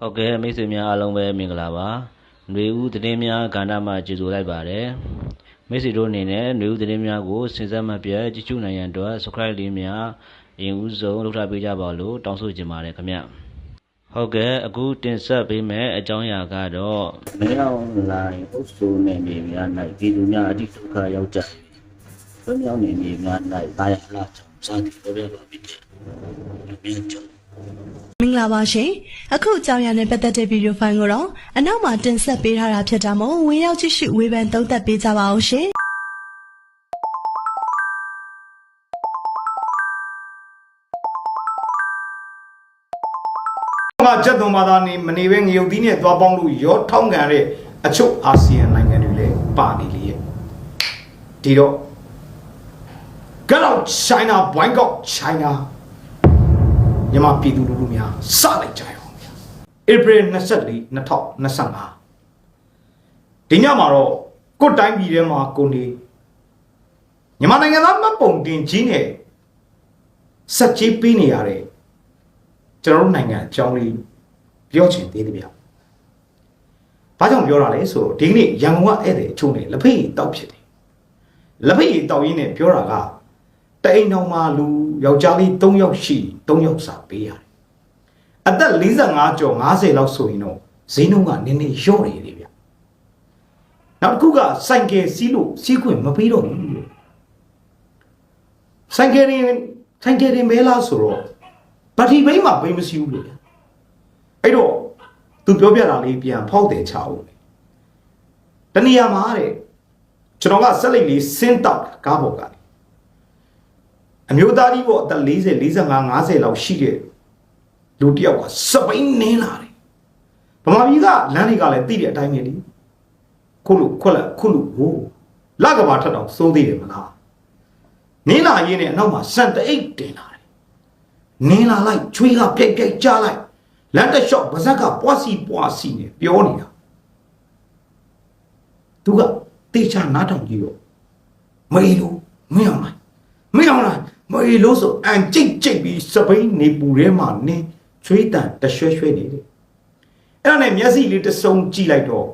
ဟုတ်ကဲ့မိတ်ဆွေများအားလုံးပဲမင်္ဂလာပါຫນွေဦးသတင်းများကဏ္ဍမှာကြိုဆိုလိုက်ပါတယ်မိတ်ဆွေတို့အနေနဲ့ຫນွေဦးသတင်းများကိုစဉ်ဆက်မပြတ်ကြည့်ရှုနိုင်ရန်အတွက် subscribe လေးများအရင်ဦးဆုံးလုပ်ထားပေးကြပါလို့တောင်းဆိုချင်ပါတယ်ခင်ဗျဟုတ်ကဲ့အခုတင်ဆက်ပေးမယ့်အကြောင်းအရာကတော့မယောင်လိုင်းအုပ်စုနယ်မြေများ၌ပြည်သူများအဓိဒုက္ခရောက်ကြဘယ်မြောင်နယ်မြေများ၌တာယာလာချောင်းစားတည်ပြောပြပါပြီမြေကျော် မင်္ဂလာပါရှင်အခုအကြောင်းအရာနဲ့ပတ်သက်တဲ့ဗီဒီယိုဖိုင်ကိုတော့အနောက်မှာတင်ဆက်ပေးထားတာဖြစ်တာမို့ဝင်ရောက်ကြည့်ရှုဝေဖန်သုံးသပ်ပေးကြပါအောင်ရှင်ကကြက်သွန်ဘာသာနေမနေပဲငရုတ်သီးနဲ့သွားပေါင်းလို့ရောထောင်းကန်တဲ့အချုပ်အာဆီယံနိုင်ငံတွေလည်းပါနေလေရဲ့ဒီတော့ Get out China boycott China မြန်မာပြည်သူလူထုများစလိုက်ကြရအောင်ဗျာ April 24 2025ဒီညမှာတော့ကိုယ်တိုင်းပြည်ထဲမှာကိုနေမြန်မာနိုင်ငံသားမှတ်ပုံတင်ကြီးနဲ့စက်ကြီးပေးနေရတဲ့ကျွန်တော်တို့နိုင်ငံအကြောင်းလေးပြောချင်သေးတယ်ဗျာ။ဘာကြောင့်ပြောတာလဲဆိုတော့ဒီကနေ့ရန်ကုန်ကဧည့်သည်အချို့နဲ့လက်ဖက်ရည်တောက်ဖြစ်တယ်။လက်ဖက်ရည်တောက်ရင်းနဲ့ပြောတာကတအိမ်တော်မှာလူ ယောက်ျားလေး3ယောက်ရှိ3ယောက်စာပေးရတယ်။အသက်45ကျော်50လောက်ဆိုရင်တော့ဈေးနှုန်းကနည်းနည်းလျော့နေတယ်ဗျာ။နောက်တစ်ခုကစိုင်ကယ်စီးလို့စီးခွင့်မပေးတော့ဘူးလို့စိုင်ကယ်ရင်စိုင်ကယ်ရင်မဲလားဆိုတော့ဗတ်တီဘိန်းမှာဘိန်းမရှိဘူးလေအဲ့တော့သူပြောပြတာလေးပြန်ဖောက်တယ်ချအောင်လေတဏှာမှာတဲ့ကျွန်တော်ကဆက်လက်လေးစင်းတောက်ကားပေါ်ကနေ အမျိုးသားကြီးပေါ့အသက်40 45 50လောက်ရှိတဲ့လူတစ်ယောက်ကစပိန်နင်းလာတယ်ဗမာပြည်ကလမ်းတွေကလည်းသိတဲ့အတိုင်းပဲလေခုလူခွက်လက်ခုလူဟိုလကဘာထက်တော့စိုးသေးတယ်မလားနင်းလာရင်းနဲ့အနောက်မှာစံတအိတ်တင်လာတယ်နင်းလာလိုက်ချွေးကပြိုက်ပြိုက်ကြားလိုက်လက်တလျှော့ပါဇက်ကပွားစီပွားစီနဲ့ပြောနေတာသူကတေချာနားထောင်ကြည့်တော့မေလို့မင်းအောင်လိုက်မင်းအောင်လိုက် မေလို့ဆိုအန်ကြိတ်ကြိတ်ပြီးစပိန်နေပူထဲမှာနင်းချွေးတန်တရွှဲရွှဲနေတယ်အဲ့ဒါနဲ့မျက်စိလေးတစ်စုံကြည့်လိုက်တော့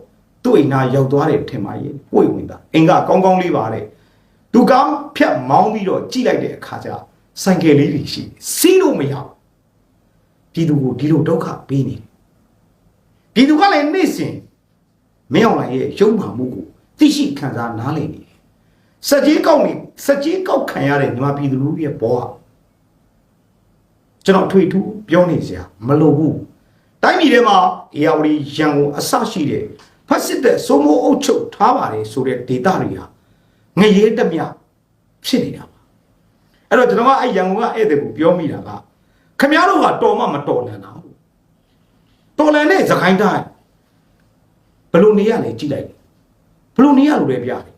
သူ့အိမ်နာရောက်သွားတယ်ထင်ပါရဲ့ကိုယ်ဝင်တာအင်ကကောင်းကောင်းလေးပါတဲ့သူကဖြတ်မောင်းပြီးတော့ကြည့်လိုက်တဲ့အခါကျဆိုင်ကယ်လေးတွေရှိတယ်စီးလို့မရဘူးပြည်သူကိုဒီလိုဒုက္ခပေးနေတယ်ပြည်သူကလည်းနေ့စဉ်မင်းအောင်လိုင်ရဲ့ရုံမှမှုကိုသိရှိခံစားနားလည်နေတယ်စက်ကြီးကောက်နေ စက်ကြီးကောက်ခံရတဲ့ညီမပြည်သူလူထုရဲ့ဘောကကျွန်တော်ထွေထူးပြောနေစရာမလိုဘူးတိုင်းပြည်ထဲမှာအေယာဝတီရန်ကုန်အစရှိတဲ့ဖက်စစ်တဲ့စိုးမိုးအုပ်ချုပ်ထားပါတယ်ဆိုတဲ့ဒေတာတွေဟာငရဲတမျှဖြစ်နေတာပါအဲ့တော့ကျွန်တော်ကအဲ့ရန်ကုန်ကဧည့်သည်ကိုပြောမိတာကခမည်းတော်ကတော်မှမတော်လန်တာဘူးတော်လန်တဲ့သခိုင်းတိုင်းဘယ်လိုနေရလဲကြည့်လိုက်ဘယ်လိုနေရလို့လဲပြတယ်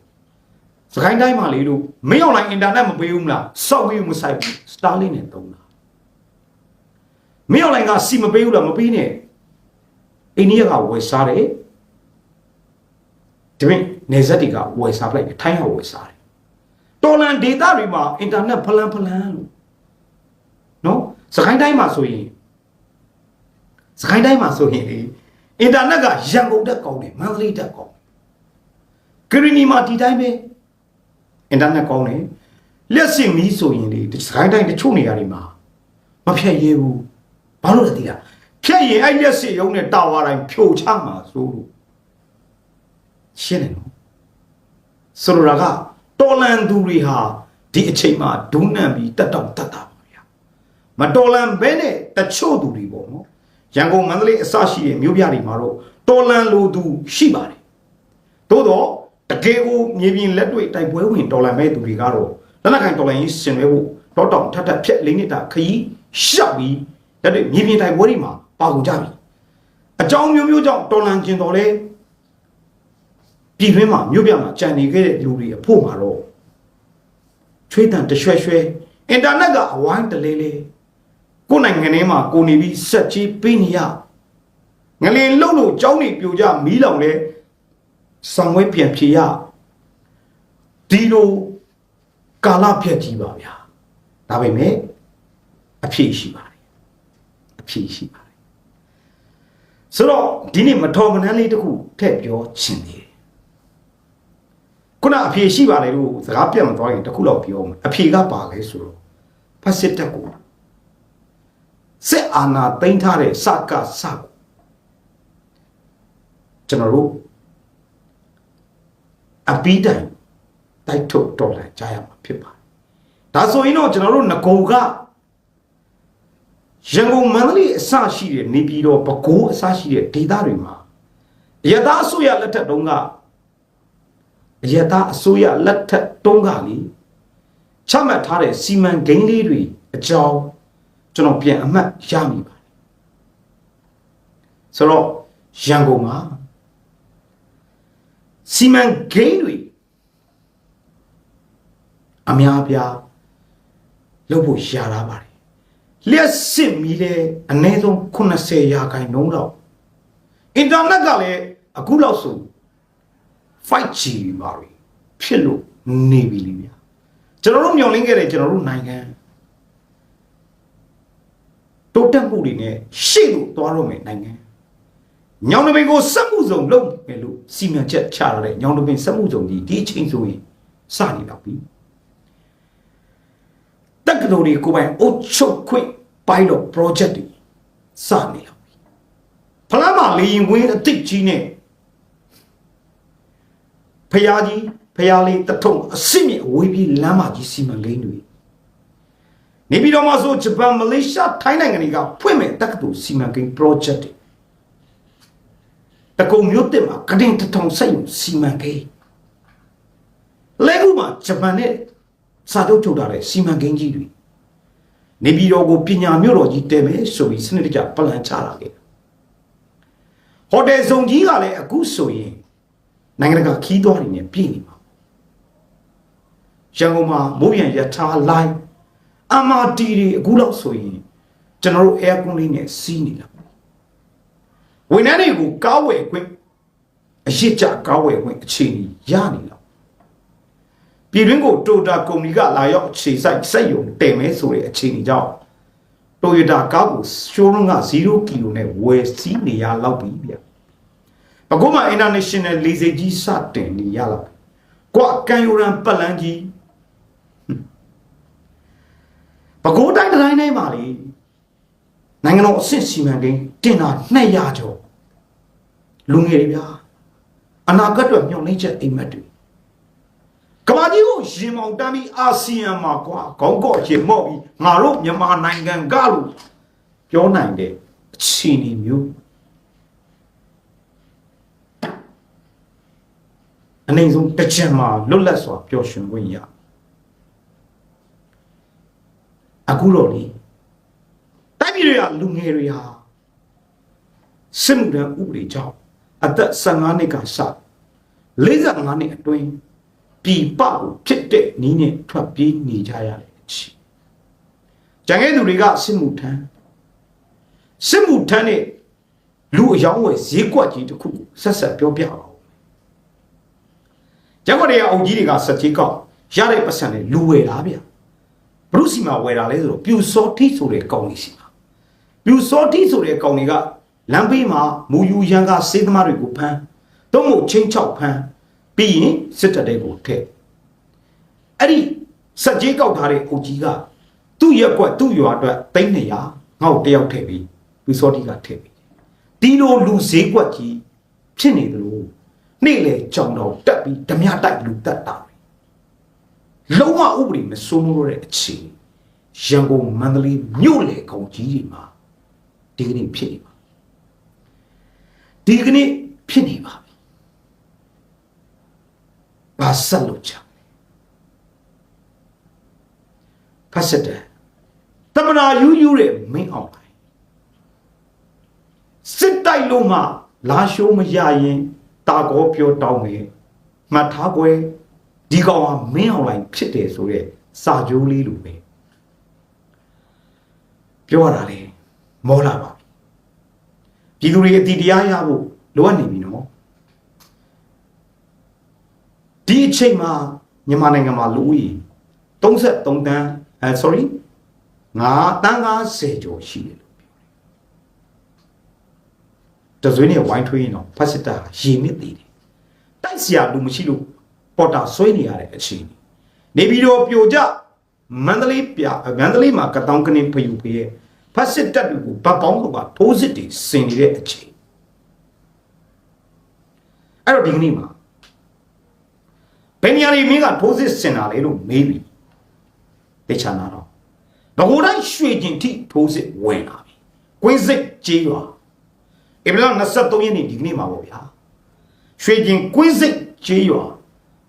သခိုင်းတိုင်းမှာလေလို့မင်းအောင်လိုင်းအင်တာနက်မပေးဘူးမလားစောက်ပေးမဆိုင်ဘူးစတာလင်းနဲ့သုံးတာမင်းအောင်လိုင်းကစီမပေးဘူးလားမပေးနဲ့အိန္ဒိယကဝယ်စားတယ်ဒီပြင်နေဇက်တွေကဝယ်စားပလိုက်တယ်ထိုင်းကဝယ်စားတယ်တော်လန်ဒေတာတွေမှာအင်တာနက်ဖလန်ဖလန်လို့နော်စကိုင်းတိုင်းမှာဆိုရင်စကိုင်းတိုင်းမှာဆိုရင်လေအင်တာနက်ကရန်ကုန်တက်ကောင်းတယ်မန္တလေးတက်ကောင်းဂရီနီမှာဒီတိုင်းပဲ အင်တာနက်ကောင်းတယ်လက်စင်မီးဆိုရင်လေစကိုင်းတိုင်းတချို့နေရာတွေမှာမဖြတ်ရဲဘူးဘာလို့လဲသိလားဖြတ်ရင်အဲ့လက်စင်ရုံးနဲ့တာဝါတိုင်းဖြိုချမှာဆိုလို့ရှင်းတယ်နော်ဆိုလိုတာကတော်လန်သူတွေဟာဒီအချိန်မှာဒုံးနံပြီးတက်တော့တက်တာပါဗျာမတော်လန်ဘဲနဲ့တချို့သူတွေပေါ့နော်ရန်ကုန်မန္တလေးအစရှိတဲ့မြို့ပြတွေမှာတော့တော်လန်လိုသူရှိပါတယ်သို့တော့ တကယ်ကိုမြေပြင်လက်တွေ့တိုက်ပွဲဝင်တော်လန်မဲ့သူတွေကတော့လက်နက်ကိုင်တော်လန်ရေးဆင်နွှဲဖို့တော့တောင်ထပ်ထပ်ဖြက်လေးနေတာခရီးရှောက်ပြီးလက်တွေ့မြေပြင်တိုက်ပွဲတွေမှာပါကုန်ကြပြီအကြောင်းမျိုးမျိုးကြောင့်တော်လန်ကျင်တော်လဲပြည်တွင်းမှာမြို့ပြမှာကြံနေခဲ့တဲ့လူတွေအဖို့မှာတော့ချွေးတန်တရွှဲရွှဲအင်တာနက်ကအဝိုင်းတလေးလေးကိုယ်နိုင်ငံထဲမှာကိုနေပြီးဆက်ကြီးပေးနေရငလင်လှုပ်လို့ကြောင်းနေပြိုကြမီးလောင်လဲ ဆောင်ဝဲပြန်ဖြေရဒီလိုကာလဖြတ်ကြီးပါဗျာဒါပေမဲ့အဖြေရှိပါတယ်အဖြေရှိပါတယ်ဆိုတော့ဒီနေ့မတော်မနှမ်းလေးတစ်ခုထည့်ပြောချင်သေးတယ်ခုနအဖြေရှိပါလေလို့စကားပြတ်မသွားရင်တစ်ခုတော့ပြောမယ်အဖြေကပါလဲဆိုတော့ဖတ်စစ်တက်ကိုစစ်အာဏာသိမ်းထားတဲ့စကစကိုကျွန်တော်တို့ အပီးတိုင်တိုက်ထုတ်တော်လှန်ကြရမှာဖြစ်ပါတယ်ဒါဆိုရင်တော့ကျွန်တော်တို့ငကုံကရန်ကုန်မန္တလေးအစရှိတဲ့နေပြည်တော်ပဲခူးအစရှိတဲ့ဒေသတွေမှာအရသာအစိုးရလက်ထက်တုန်းကအရသာအစိုးရလက်ထက်တုန်းကလေချမှတ်ထားတဲ့စီမံကိန်းလေးတွေအကြောင်းကျွန်တော်ပြန်အမှတ်ရမိပါတယ်ဆိုတော့ရန်ကုန်မှာ စီမံကိန်းတွေအများပြားလုပ်ဖို့ရှားလာပါတယ်လျှက်စစ်မီတဲ့အနည်းဆုံး80ရာခိုင်နှုန်းတော့အင်တာနက်ကလည်းအခုလောက်ဆို 5G ပါပြီဖြစ်လို့နေပြီလေဗျာကျွန်တော်တို့မျှော်လင့်ခဲ့တဲ့ကျွန်တော်တို့နိုင်ငံတိုးတက်မှုတွေနဲ့ရှေ့လို့သွားတော့မယ်နိုင်ငံညောင်တပင်ကိုစက်မှု စုံလုပ်မယ်လို့စီမံချက်ချရတဲ့ညောင်တပင်စက်မှုစုံကြီးဒီအချိန်ဆိုရင်စနေတော့ပြီတက္ကသိုလ်တွေကိုယ်ပိုင်အုပ်ချုပ်ခွင့် pilot project တွေစနေတော့ပြီဖလားမလေရင်ဝင်းအစ်စ်ကြီးနဲ့ဖယားကြီးဖယားလေးတထုံအစ်စ်မြင့်အဝေးပြေးလမ်းမကြီးစီမံကိန်းတွေနေပြည်တော်မှာဆိုဂျပန်မလေးရှားထိုင်းနိုင်ငံတွေကဖွင့်မဲ့တက္ကသိုလ်စီမံကိန်း project တွေ တကုံမျိုးတက်မှာကတင်တထောင်စိတ်စီမံကိန်းလဲကူမှာဂျပန်နဲ့စာချုပ်ထုတ်ထားတဲ့စီမံကိန်းကြီးတွေနေပြည်တော်ကိုပညာမြို့တော်ကြီးတည်မယ်ဆိုပြီးစနစ်တကျပလန်ချလာခဲ့ဟိုတယ်ဆောင်ကြီးကလည်းအခုဆိုရင်နိုင်ငံတကာခီးသွားတွေနဲ့ပြည်နေမှာရန်ကုန်မှာမိုးရံရထားလိုင်းအမတီတွေအခုလောက်ဆိုရင်ကျွန်တော်တို့ air con လေးနဲ့စီးနေလာ ဝန်ထမ်းတွေကိုကားဝယ်ခွင့်အရှိကြကားဝယ်ခွင့်အခြေအနေရနေလောက်ပြည်တွင်းကိုတိုတာကုမ္ပဏီကလာရောက်အခြေစိုက်စက်ရုံတင်မဲဆိုတဲ့အခြေအနေကြောင့်တိုယိုတာကားကိုရှိုးရုံးက0ကီလိုနဲ့ဝယ်စီးနေရလောက်ပြီဗျပကုမ international လေဆိပ်ကြီးစတင်နေရလောက်ကွာကန်ယူရန်ပတ်လန်းကြီးပကုတိုင်းတိုင်းတိုင်းပါလေနိုင်ငံတော်အဆင့်စီမံကိန်း တင်တာ200ကျော်လူငယ်တွေဗျာအနာဂတ်အတွက်မျှော်လင့်ချက်အိမ်မက်တွေကမ္ဘာကြီးကိုရင်မောင်တမ်းပြီးအာဆီယံမှာကွာခေါင်းကော့ရင်မော့ပြီးငါတို့မြန်မာနိုင်ငံကလို့ပြောနိုင်တဲ့အခြေအနေမျိုးအနေဆုံးတစ်ချက်မှာလွတ်လပ်စွာပျော်ရွှင်ခွင့်ရအခုတော့လေတိုင်းပြည်တွေကလူငယ်တွေဟာ စစ်မှုထမ်းဥပဒေကြောင့်အသက်15နှစ်ကစ45နှစ်အတွင်းပြည်ပကိုဖြစ်တဲ့နည်းနဲ့ထွက်ပြေးနေကြရတဲ့အချီ။ကြံခဲ့သူတွေကစစ်မှုထမ်းစစ်မှုထမ်းနဲ့လူအယောင်းဝယ်ဈေးကွက်ကြီးတစ်ခုဆက်ဆက်ပြောပြအောင်။ကျန်ကွက်တွေကအုံကြီးတွေကစက်ကြီးကောက်ရတဲ့ပတ်စံနဲ့လူဝယ်တာဗျ။ဘရုစီမှာဝယ်တာလဲဆိုတော့ပြူစောတိဆိုတဲ့ကောင်လေးစီမှာပြူစောတိဆိုတဲ့ကောင်လေးက လမ်းဘေးမှာမူယူရန်ကစေးသမားတွေကိုဖမ်းတော့မို့ချင်းချောက်ဖမ်းပြီးရင်စစ်တပ်တဲ့ကိုထည့်အဲ့ဒီစက်ကြီးကောက်ထားတဲ့အုပ်ကြီးကသူ့ရက်ကွက်သူ့ရွာအတွက်သိန်း200ငါ့ကိုတယောက်ထည့်ပြီးလူစောတိကထည့်ပြီးဒီလိုလူဈေးကွက်ကြီးဖြစ်နေတယ်လို့နေ့လေကြောင်တော့တက်ပြီးဓမြတိုက်လူတက်တာလုံးဝဥပဒေမစိုးမိုးတော့တဲ့အခြေရန်ကုန်မန္တလေးမြို့လေကောင်ကြီးတွေမှာဒီကနေ့ဖြစ်နေပါ ဒီကနေ့ဖြစ်နေပါပြီဘာဆက်လို့ချဖတ်စတဲ့တမနာယူးယူးတဲ့မင်းအောင်လိုက်စစ်တိုက်လို့မှလာရှိုးမရရင်တာကောပြောတောင်းမယ်မှတ်ထားကွယ်ဒီကောင်ကမင်းအောင်လိုက်ဖြစ်တယ်ဆိုတဲ့စာကြိုးလေးလိုပဲပြောရတာလေမောလာပါ ပြီပြည်သူတွေအတီတရားရဖို့လိုအပ်နေပြီနော်ဒီအချိန်မှာမြန်မာနိုင်ငံမှာလူဦးရေ33တန်းအဲ sorry ငါတန်း90ကျော်ရှိတယ်လို့ပြောတယ်တဆွေးနဲ့ဝိုင်းထွေးရင်တော့ဖက်စစ်တပ်ဟာရေနစ်သေးတယ်တိုက်စရာလူမရှိလို့ပေါ်တာဆွဲနေရတဲ့အခြေအနေနေပြီးတော့ပြိုကျမန္တလေးပြမန္တလေးမှာကတောင်းကနေဖယူဖေးရဲ့ ဖက်စစ်တပ်တွေကိုဗတ်ပေါင်းတော့ကထိုးစစ်တွေဆင်နေတဲ့အခြေအဲ့တော့ဒီကနေ့မှာဘယ်နေရာတွေမင်းကထိုးစစ်ဆင်တာလဲလို့မေးပြီတေချာနာတော့ငကိုတိုင်းရွှေကျင်ထိထိုးစစ်ဝင်လာပြီကွင်းစိတ်ကြေးရွာဧပြီလ23ရက်နေ့ဒီကနေ့မှာပေါ့ဗျာရွှေကျင်ကွင်းစိတ်ကြေးရွာ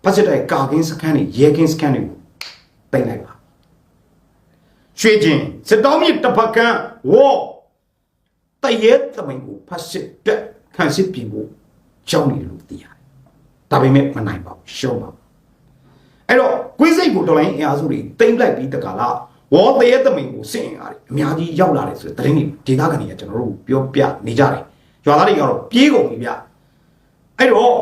ဖက်စစ်တပ်ကာကင်းစခန်းတွေရဲကင်းစခန်းတွေကိုပိတ်လိုက်ပါ ရွှေကျင်စစ်တောင်းမြစ်တစ်ဖက်ကန်းဝေါ်တရဲသမိုင်းကိုဖက်စစ်တပ်ခန့်စစ်ပြင်ဖို့ကြောင်းနေလို့သိရတယ်ဒါပေမဲ့မနိုင်ပါဘူးရှုံးပါဘူးအဲ့တော့ကွင်းစိတ်ကိုတော်လိုင်းအင်အားစုတွေတိမ့်လိုက်ပြီးတကလားဝေါ်တရဲသမိုင်းကိုစင်အားတွေအများကြီးရောက်လာတယ်ဆိုတဲ့သတင်းတွေဒေသခံတွေကကျွန်တော်တို့ပြောပြနေကြတယ်ရွာသားတွေကတော့ပြေးကုန်ပြီဗျအဲ့တော့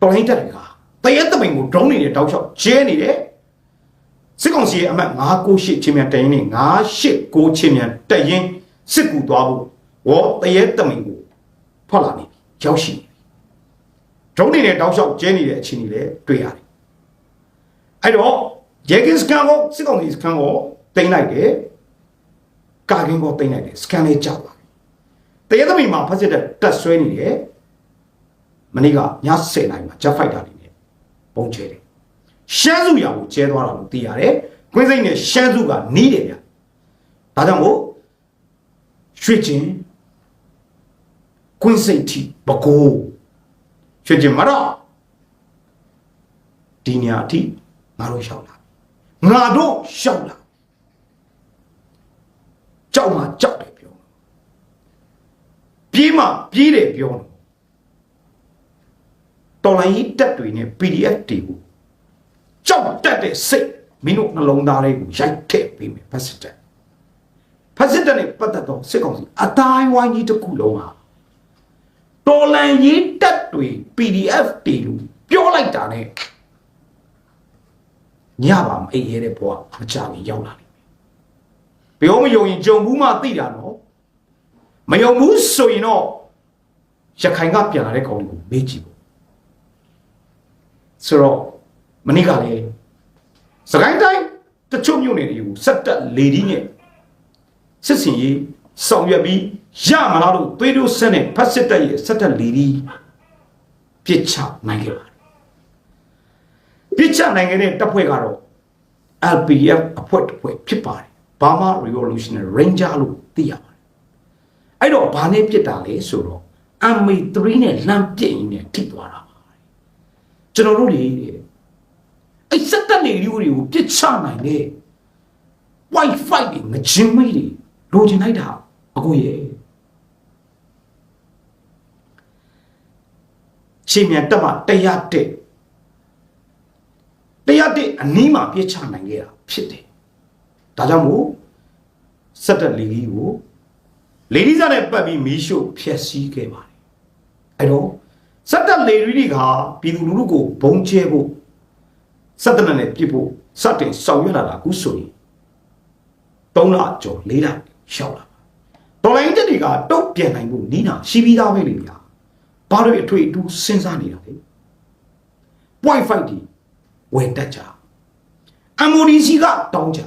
တော်လိုင်းတက်တွေကတရဲသမိုင်းကို drone တွေနဲ့တောက်လျှောက်ကျဲနေတယ် စစ်ကောင်စီရဲ့အမှတ်998ချင်းမြန်တရင်နဲ့989ချင်းမြန်တရင်စစ်ကူသွားဖို့ဝေါ်တရဲသမိုင်းကိုထွက်လာနေပြီရောက်ရှိနေပြီဒရုန်းတွေနဲ့တောက်လျှောက်ကျဲနေတဲ့အခြေအနေလည်းတွေ့ရတယ်အဲ့တော့ရဲကင်းစကန်ကိုစစ်ကောင်စီစကန်ကိုတင်လိုက်တယ်ကာကင်းကိုတင်လိုက်တယ်စကန်လေးကြောက်သွားပြီတရဲသမိုင်းမှာဖက်စစ်တဲ့တက်ဆွဲနေတယ်မနေ့ကည10နာရီမှာဂျက်ဖိုက်တာတွေနဲ့ပုံကျဲတယ် ရှမ်းစုရာကိုကျဲသွားတာလို့သိရတယ်။ကွင်းစိတ်နဲ့ရှမ်းစုကနီးတယ်ဗျ။ဒါကြောင့်မို့ရွှေကျင်ကွင်းစိတ်ထိဘကိုးရွှေကျင်မတော့ဒီညာအထိငါတို့ရှောက်လာငါတို့ရှောက်လာကြောက်မှကြောက်တယ်ပြောပြေးမှပြေးတယ်ပြောတော်လိုင်းတက်တွေနဲ့ PDF တွေကို ကြောက်တက်တဲ့စိတ်မင်းတို့နှလုံးသားလေးကိုရိုက်ထည့်ပေးမယ်ဖက်စစ်တက်ဖက်စစ်တက်နဲ့ပတ်သက်တော့စစ်ကောင်စီအတိုင်းဝိုင်းကြီးတစ်ခုလုံးဟာတော်လန်ရေးတက်တွေ PDF တွေလို့ပြောလိုက်တာနဲ့ညပါမအိပ်ရတဲ့ဘဝမကြဘူးရောက်လာတယ်ပြောမယုံရင်ကြုံဘူးမှသိတာနော်မယုံဘူးဆိုရင်တော့ရခိုင်ကပြန်လာတဲ့ကောင်ကိုမေးကြည့်ဖို့ဆိုတော့ မနေ့ကလည်းစကိုင်းတိုင်းတချို့မြို့နယ်တွေကိုစက်တက်လေဒီနဲ့စစ်စင်ရေးဆောင်ရွက်ပြီးရမလားလို့သွေးတို့ဆက်နဲ့ဖတ်စစ်တက်ရဲ့စက်တက်လေဒီပြစ်ချနိုင်ခဲ့ပါတယ်ပြစ်ချနိုင်ခဲ့တဲ့တပ်ဖွဲ့ကတော့ LPF အဖွဲ့တစ်ဖွဲ့ဖြစ်ပါတယ် Burma Revolutionary Ranger လို့သိရပါတယ်အဲ့တော့ဘာနဲ့ပြစ်တာလဲဆိုတော့ MA3 နဲ့လှမ်းပြစ်ရင်းနဲ့ထိသွားတာပါကျွန်တော်တို့တွေ အဲ့စက်တက်လေလူတွေကိုပြစ်ချနိုင်တဲ့ Wi-Fi တွေငချင်းမိတွေလိုချင်လိုက်တာအကိုရဲ့ချင်းမြန်တက်မှတရားတက်တရားတက်အနည်းမှပြစ်ချနိုင်ခဲ့တာဖြစ်တယ်ဒါကြောင့်မို့စက်တက်လေကြီးကိုလေဒီစားနဲ့ပတ်ပြီးမီးရှို့ဖျက်ဆီးခဲ့ပါတယ်အဲ့တော့စက်တက်လေကြီးတွေကပြည်သူလူထုကိုဘုံကျဲဖို့ စက်တနနဲ့ပြစ်ဖို့စတင်ဆောင်ရွက်လာတာအခုဆိုရင်3လကျော်4လရှောက်လာတော်လိုင်းတက်တွေကတုတ်ပြန်နိုင်ဖို့နီးနာရှိပြီးသားပဲလေဗျာဘာလို့အထွေအထူးစဉ်းစားနေတာလဲ point fight ဒီဝယ်တက်ကြ MODC ကတောင်းကြ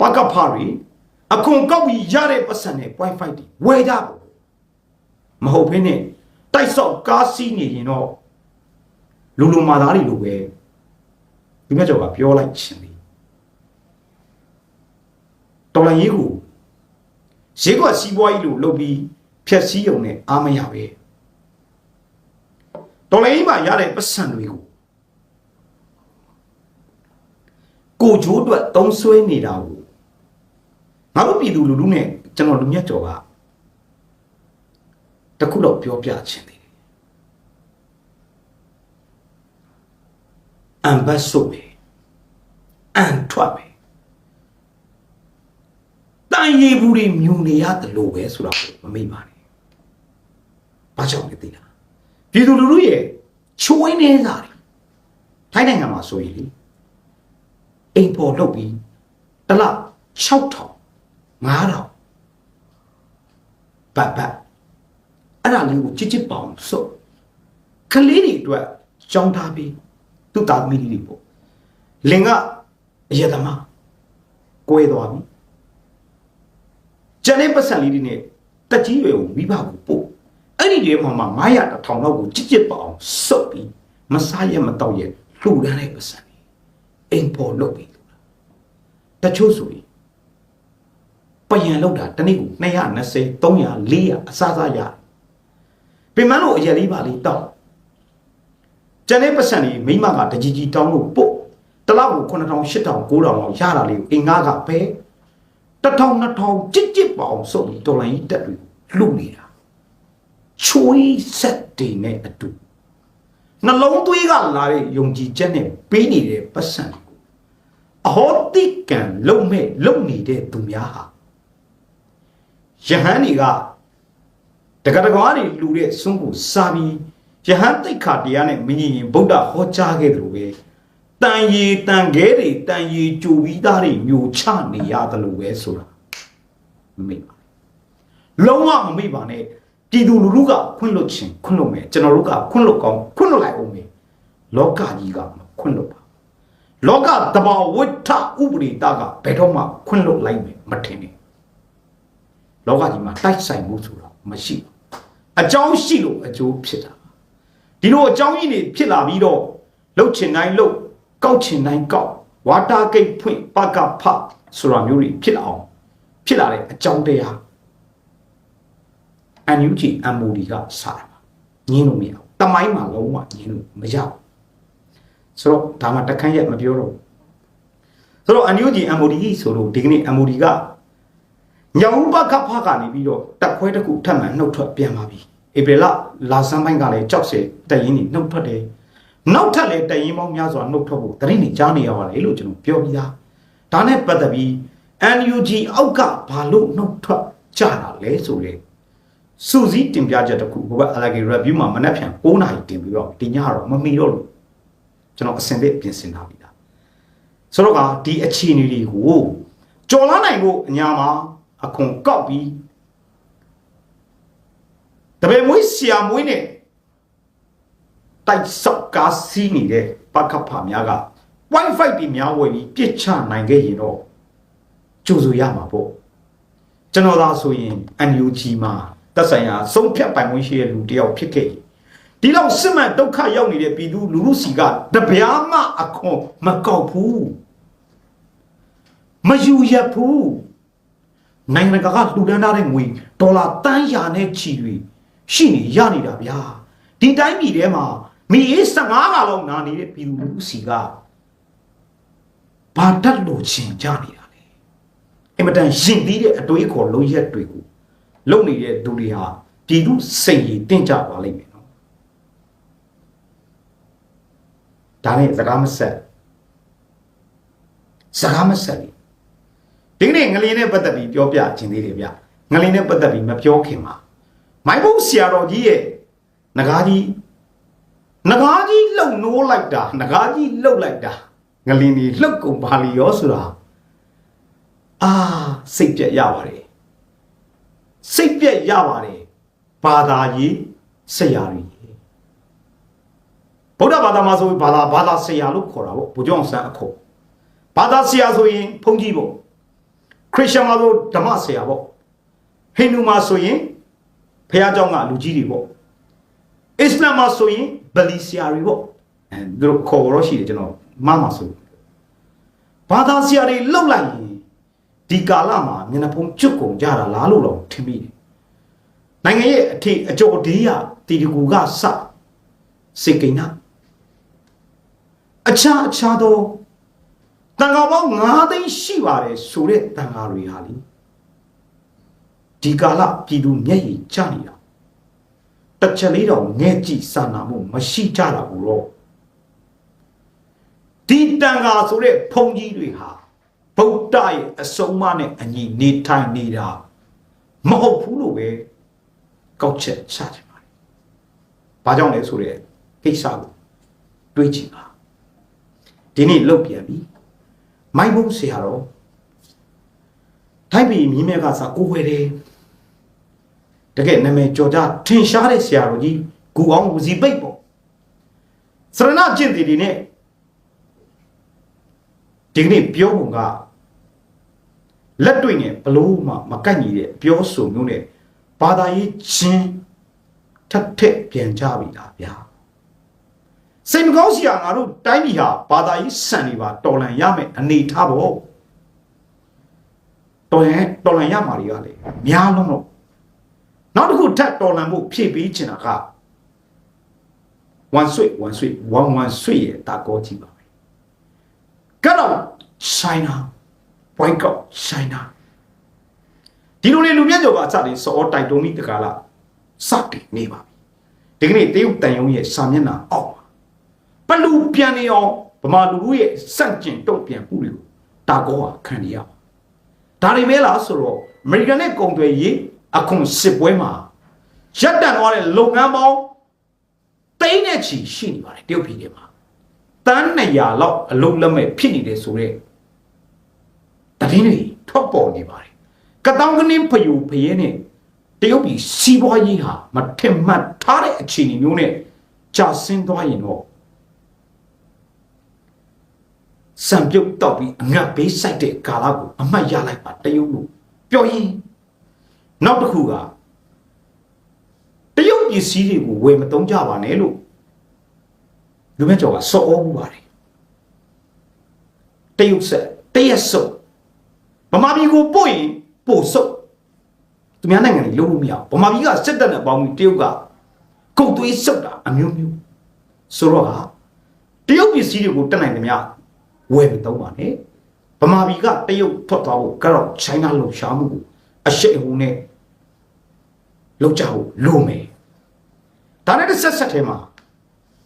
ပကဖာရီအခွန်ကောက်ပြီးရတဲ့ပတ်စံနဲ့ point fight ဒီဝယ်ကြပေါ့မဟုတ်ဘဲနဲ့တိုက်ဆောက်ကားစီးနေရင်တော့လူလူမာသားတွေလိုပဲဒီ မြတ်ကျော်ကပြောလိုက်ခြင်းလေတော်လိုင်းရေးကိုရေကွက်စီးပွားကြီးလို့လုပ်ပြီးဖြက်စီးုံနဲ့အားမရပဲတော်လိုင်းကြီးမှာရတဲ့ပတ်စံတွေကိုကိုချိုးအတွက်သုံးဆွဲနေတာကိုငါတို့ပြည်သူလူထုနဲ့ကျွန်တော်လူမြတ်ကျော်ကတခုတော့ပြောပြခြင်းတယ် အမ်ဘတ်ဆိုပဲအန်ထွက်ပဲတန်ရီဘူးတွေမြုံနေရတယ်လို့ပဲဆိုတော့မမိပါနဲ့။ဘာကြောင့်လဲသိလား။ပြည်သူလူထုရဲ့ချိုးဝင်းနေတာတွေထိုင်းနိုင်ငံမှာဆိုရင်လေအိမ်ပေါ်လုပ်ပြီးတစ်လ6000 9000ဘတ်ဘတ်အဲ့ဒါလေးကိုချစ်ချစ်ပေါအောင်စုပ်ကလေးတွေအတွက်ကြောင်းထားပြီး သူ့သားသမီးလေးတွေပေါ့လင်ကအယက်သမားကိုယ်သွားပြီကျန်တဲ့ပတ်စံလေးတွေနဲ့တက်ကြီးရွယ်ကိုမိဘကိုပို့အဲ့ဒီတွေမှာမှ900တစ်ထောင်လောက်ကိုချစ်ချစ်ပေါအောင်စုပ်ပြီးမစားရမတော့ရလှူဒန်းတဲ့ပတ်စံလေးအိမ်ပေါ်လုပ်ပြီးတချို့ဆိုရင်ပယံလောက်တာတနေ့ကို220 300 400အစားစားရတယ်ပင်မလို့အရက်လေးပါလေးတောက် ကျန်တဲ့ပတ်စံလေးမိမကတကြီးကြီးတောင်းလို့ပို့တလောက်ကို9000 8000 9000လောက်ရတာလေးကိုအင်္ဂါကပဲ1000 2000ကြစ်ကြစ်ပေါအောင်စုပ်ပြီးတော်လိုင်းကြီးတက်တွေလှုပ်နေတာချွေးဆက်တွေနဲ့အတူနှလုံးသွေးကလာတဲ့ယုံကြည်ချက်နဲ့ပေးနေတဲ့ပတ်စံကိုအဟောတိကံလုံမဲ့လုံနေတဲ့သူများဟာယဟန်တွေကတက္ကသကွာတွေလူတဲ့စွန့်ကိုစာပြီး ယဟန်တိတ်ခါတရားနဲ့မငြိရင်ဗုဒ္ဓဟောကြားခဲ့တယ်လို့ပဲတန်ရီတန်ခဲတွေတန်ရီကြိုပြီးသားတွေမျိုးချနေရတယ်လို့ပဲဆိုတာမမိပါဘူးလုံးဝမမိပါနဲ့ပြည်သူလူထုကခွင့်လွတ်ခြင်းခွင့်လွတ်မယ်ကျွန်တော်တို့ကခွင့်လွတ်ကောင်းခွင့်လွတ်လိုက်အောင်မယ်လောကကြီးကမခွင့်လွတ်ပါလောကတဘာဝိထဥပရိတကဘယ်တော့မှခွင့်လွတ်လိုက်မယ်မထင်နဲ့လောကကြီးမှာတိုက်ဆိုင်မှုဆိုတာမရှိဘူးအကြောင်းရှိလို့အကျိုးဖြစ်တာ ဒီလိုအကြောင်းကြီးတွေဖြစ်လာပြီးတော့လှုပ်ချင်တိုင်းလှုပ်ကောက်ချင်တိုင်းကောက်ဝါတာဂိတ်ဖွင့်ပကဖဆိုတာမျိုးတွေဖြစ်လာအောင်ဖြစ်လာတဲ့အကြောင်းတရားအန်ယူဂျီအမ်မိုဒီကစားတာညင်းလို့မရဘူးတမိုင်းမှာလုံးဝညင်းလို့မရဘူးဆိုတော့ဒါမှတခန့်ရက်မပြောတော့ဘူးဆိုတော့အန်ယူဂျီအမ်မိုဒီဆိုတော့ဒီကနေ့အမ်မိုဒီကညောင်ဘကဖကနေပြီးတော့တက်ခွဲတစ်ခုထပ်မှန်နှုတ်ထွက်ပြန်ပါပြီ ဧပြီလလာဆန်းပိုင်းကလည်းကြောက်စဲတရင်နေနှုတ်ထွက်တယ်နောက်ထပ်လည်းတရင်ပေါင်းများစွာနှုတ်ထွက်ဖို့တရင်နေကြားနေရပါတယ်လို့ကျွန်တော်ပြောပြီးသားဒါနဲ့ပတ်သက်ပြီး NUG အောက်ကဘာလို့နှုတ်ထွက်ကြတာလဲဆိုလေစူစီးတင်ပြချက်တစ်ခုဘဘအလာဂီ review မှာမနှက်ဖြန်9နာရီတင်ပြီးတော့ဒီညတော့မမီတော့လို့ကျွန်တော်အစင်သစ်ပြင်ဆင်ထားပြီလားဆိုတော့ကဒီအခြေအနေတွေကိုကြော်လာနိုင်ဖို့အညာမှာအခွန်ကောက်ပြီး တပည့်မွေးဆရာမွေးနဲ့တိုက်ဆောက်ကားစီးနေတဲ့ပကဖများက Wi-Fi တွေများဝယ်ပြီးပြစ်ချနိုင်ခဲ့ရင်တော့ကြိုဆိုရမှာပေါ့ကျွန်တော်သာဆိုရင် NUG မှာတက်ဆိုင်ရာဆုံးဖြတ်ပိုင်ခွင့်ရှိတဲ့လူတယောက်ဖြစ်ခဲ့ဒီလောက်စစ်မှန်ဒုက္ခရောက်နေတဲ့ပြည်သူလူထုစီကတပြားမှအခွန်မကောက်ဘူးမယူရဘူးနိုင်ငံကကလှူဒန်းထားတဲ့ငွေဒေါ်လာတန်းရာနဲ့ချီတွေ ရှိနေရနေတာဗျာဒီတိုင်းပြည်ထဲမှာမီအေး15ကလောက်နာနေတဲ့ပြည်သူလူထုစီကဘာတတ်လို့ချင်ကြနေတာလဲအင်မတန်ရင်ပြီးတဲ့အတွေးခေါ်လုံးရက်တွေကိုလုံနေတဲ့သူတွေဟာပြည်သူစိတ်ရည်တင့်ကြပါလိမ့်မယ်နော်ဒါနဲ့စကားမဆက်စကားမဆက်လေဒီနေ့ငလင်းနဲ့ပတ်သက်ပြီးပြောပြခြင်းသေးတယ်ဗျငလင်းနဲ့ပတ်သက်ပြီးမပြောခင်မှာ မိုင်းဘုံဆရာတော်ကြီးရဲ့ငကားကြီးငကားကြီးလှုပ်နိုးလိုက်တာငကားကြီးလှုပ်လိုက်တာငလင်းကြီးလှုပ်ကုန်ပါလီရောဆိုတာအာစိတ်ပြက်ရပါတယ်စိတ်ပြက်ရပါတယ်ဘာသာရေးဆရာကြီးဗုဒ္ဓဘာသာမှာဆိုဘာသာဘာသာဆရာလို့ခေါ်တာပေါ့ဘုကြောင့်ဆန်းအခုဘာသာဆရာဆိုရင်ဘုန်းကြီးပေါ့ခရစ်ယာန်မှာဆိုဓမ္မဆရာပေါ့ဟိန္ဒူမှာဆိုရင် ဖះเจ้าကလူကြီးတွေပေါ့အစ္စလာမ်မှာဆိုရင်ဗလီဆရာတွေပေါ့အဲသူတို့ခေါ်တော့ရှိတယ်ကျွန်တော်မမဆိုဘာသာဆရာတွေလောက်လိုက်ရင်ဒီကာလမှာမျက်နှာဖုံးကျွတ်ကုန်ကြတာလားလို့တော့ထင်မိတယ်နိုင်ငံရဲ့အထည်အကျော်ဒေးရတီတကူကစစေကိန်းနာအခြားအခြားသောတန်ခါပေါင်း9သိန်းရှိပါတယ်ဆိုတဲ့တန်ခါတွေဟာလေ ဒီကာလပြည်သူမျက်ရည်ကျနေတာတစ်ချက်လေးတော့ငဲ့ကြည့်စာနာမှုမရှိကြတာဘူးတော့ဒီတန်ခါဆိုတဲ့ဖုန်ကြီးတွေဟာဗုဒ္ဓရဲ့အဆုံးအမနဲ့အညီနေထိုင်နေတာမဟုတ်ဘူးလို့ပဲကောက်ချက်ချကြပါတယ်။ဘာကြောင့်လဲဆိုတဲ့ကိစ္စကိုတွေးကြည့်ပါဒီနေ့လုတ်ပြန်ပြီမိုင်းဘုံဆရာတော်ထိုက်ပြီမြင်းမြတ်ကစားကိုဝယ်တယ် တကယ်နာမည်ကျော်ကြထင်ရှားတဲ့ဆရာတော်ကြီးဂူအောင်ဝစီပိတ်ပေါ့စရဏကျင့်တီတွေနဲ့ဒီကနေ့ပြောပုံကလက်တွေ့နဲ့ဘလို့မှမကန့်ညီတဲ့ပြောဆိုမျိုးနဲ့ဘာသာရေးချင်းထပ်ထက်ပြန်ကြပြီလားဗျာစိတ်မကောင်းစရာငါတို့တိုင်းပြည်ဟာဘာသာရေးစံနေပါတော်လန်ရမယ်အနေထားပေါ့တော်လန်တော်လန်ရမှာတွေကလေများလုံးတော့ နောက်တစ်ခုထပ်တော်လန်ဖို့ဖြည့်ပေးချင်တာကဝန်ဆွေဝန်ဆွေဝန်ဝန်ဆွေရဲ့တာကောကြည့်ပါမယ်ကတော့ China boycott China ဒီလိုလေလူမြတ်ကျော်ကအစလေးစောတိုက်တုံးပြီးတကားလားစတင်နေပါပြီဒီကနေ့တရုတ်တန်ယုံရဲ့စာမျက်နှာအောက်မှာဘလူပြန်နေအောင်ဗမာလူတို့ရဲ့စန့်ကျင်တုံ့ပြန်မှုတွေကိုတာကောကခံရပါဒါတွေမဲလားဆိုတော့အမေရိကန်နဲ့ကုန်သွယ်ရေး အခုစစ်ပွဲမှာရပ်တန့်သွားတဲ့လုပ်ငန်းပေါင်းတိမ့်နဲ့ချီရှိနေပါတယ်တရုတ်ပြည်ထဲမှာတန်း200လောက်အလုံးလက်မဲ့ဖြစ်နေတယ်ဆိုတော့တတိတွေထွက်ပေါ်နေပါတယ်ကတောင်းကနင်းဖယူဖရဲနဲ့တရုတ်ပြည်စီးပွားရေးဟာမထင်မှတ်ထားတဲ့အခြေအနေမျိုးနဲ့ကြာဆင်းသွားရင်တော့စံပြုတ်တောက်ပြီးအငတ်ဘေးဆိုင်တဲ့ကာလကိုအမှတ်ရလိုက်ပါတရုတ်လို့ပြောရင် နောက်တစ်ခုကတရုတ်ပစ္စည်းတွေကိုဝယ်မသုံးကြပါနဲ့လို့လူမဲ့ကျော်ကစော်ဩမှုပါတယ်တရုတ်ဆက်တရက်စုပ်ဗမာပြည်ကိုပို့ရင်ပို့စုပ်သူများနိုင်ငံတွေလုံးလို့မရဘူးဗမာပြည်ကစစ်တပ်နဲ့ပေါင်းပြီးတရုတ်ကကုတ်သွေးစုပ်တာအမျိုးမျိုးဆိုတော့ဟာတရုတ်ပစ္စည်းတွေကိုတက်နိုင်တယ်များဝယ်မသုံးပါနဲ့ဗမာပြည်ကတရုတ်ထွက်သွားဖို့ကတော့ China လှုပ်ရှားမှုကိုအရှိန်အဟုန်နဲ့ လောက်ကြဖို့လိုမယ်ဒါနဲ့တစ်ဆက်ဆက်ထဲမှာ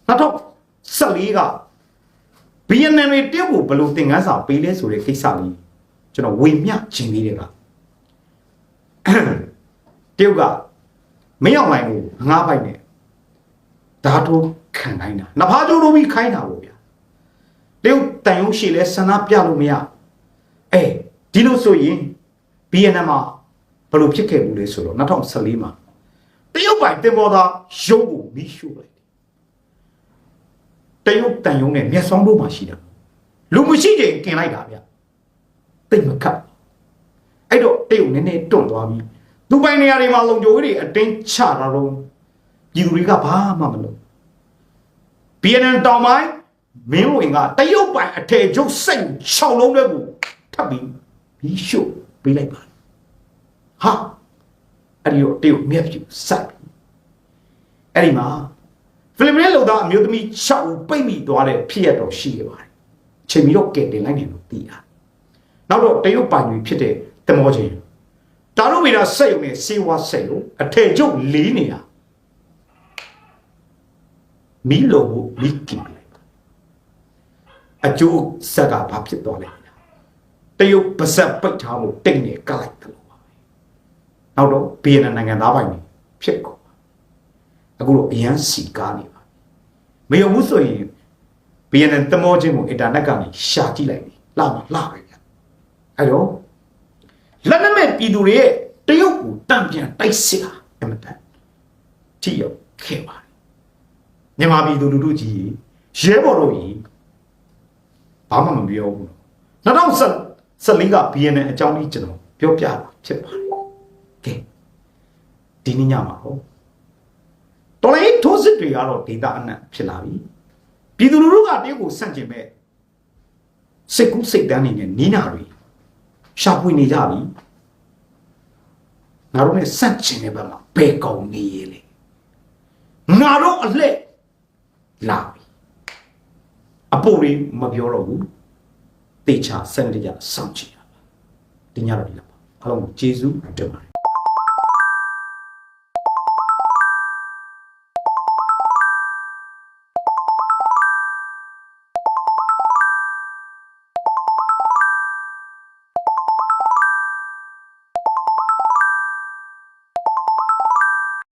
2014က BNN တွေတရုတ်ကိုဘယ်လိုသင်ခန်းစာပေးလဲဆိုတဲ့ကိစ္စလေးကျွန်တော်ဝေမျှခြင်းလေးတွေကတရုတ်ကမင်းအောင်လိုင်ကိုငားပိုက်နဲ့ဓာတ်ထိုးခံခိုင်းတာနဖားကျိုးလိုပြီးခိုင်းတာပေါ့ဗျာတရုတ်တန်ရုံးရှိလဲဆန္ဒပြလို့မရအဲဒီလိုဆိုရင် BNN မှာ ဘယ်လိုဖြစ်ခဲ့ဘူးလဲဆိုတော့2014မှာတရုတ်ပိုင်တင်ပေါ်သားရုံးကိုမီးရှို့လိုက်တယ်တရုတ်တန်ရုံးနဲ့မျက်စောင်းတို့မှရှိတာလူမရှိတဲ့กินလိုက်တာဗျတိတ်မခတ်အဲ့တော့တရုတ်နည်းနည်းတွန့်သွားပြီသူပိုင်နေရာတွေမှာလုံခြုံရေးတွေအတင်းချတာတော့ပြည်သူတွေကဘာမှမလုပ် BNN တောင်ပိုင်းမင်းဝင်ကတရုတ်ပိုင်အထည်ချုပ်စိတ်6လုံးတွေကိုထပ်ပြီးမီးရှို့ပေးလိုက်ပါ ဟာအဲ့ဒီတော့တရုတ်မြက်ပြူစိုက်အဲ့ဒီမှာဖိလစ်ပိုင်လူသားအမျိုးသမီး6ဦးပိတ်မိသွားတဲ့ဖြစ်ရတော့ရှိခဲ့ပါတယ်ချိန်ပြီးတော့ကဲတင်လိုက်တယ်လို့သိတာနောက်တော့တရုတ်ပိုင်တွေဖြစ်တဲ့တမောချင်းတာရုံမီနာစက်ရုံနဲ့စေဝါစက်ရုံအထည်ချုပ်လေးနေရမီလိုဘူးမီကင်လိုက်အကျိုးဆက်ကဘာဖြစ်သွားလဲတရုတ်ပါဇက်ပိတ်ထားဖို့တိတ်နေကလိုက်တယ်လို့ပါပဲ နောက်တော့ဗီယက်နမ်နိုင်ငံသားပိုင်တွေဖြစ်ကုန်အခုတော့အရန်စီကားနေပါမယုံဘူးဆိုရင်ဗီယက်နမ်တမောချင်းကိုအင်တာနက်ကနေရှာကြည့်လိုက်ပြီလာမလာပဲဗျအဲ့တော့လက်နက်မဲ့ပြည်သူတွေရဲ့တရုတ်ကိုတံပြန်တိုက်စစ်တာအမတန်ထိရောက်ခဲ့ပါတယ်မြန်မာပြည်သူလူထုကြီးရဲဘော်တို့ကြီးဘာမှမပြောဘူး2014က BNN အကြောင်းကြီးကျွန်တော်ပြောပြတာဖြစ်ပါတယ်ကဲ ဒီနေ့ညမှာဟောတော်လေးထိုးစစ်တွေကတော့ဒေတာအနက်ဖြစ်လာပြီပြည်သူလူထုကတရုတ်ကိုဆန့်ကျင်မဲ့စိတ်ကူးစိတ်တန်းနေနဲ့နီးနာတွေရှာဖွေနေကြပြီငါတို့ ਨੇ ဆန့်ကျင်တဲ့ဘက်မှာဘယ်ကောင်နေရလဲငါတို့အလှည့်လာပြီအပိုတွေမပြောတော့ဘူးတေချာစံတကြစောင့်ကြည့်ရပါဒီညတော့ဒီလောက်ပါအားလုံးကျေးဇူးတင်ပါတယ်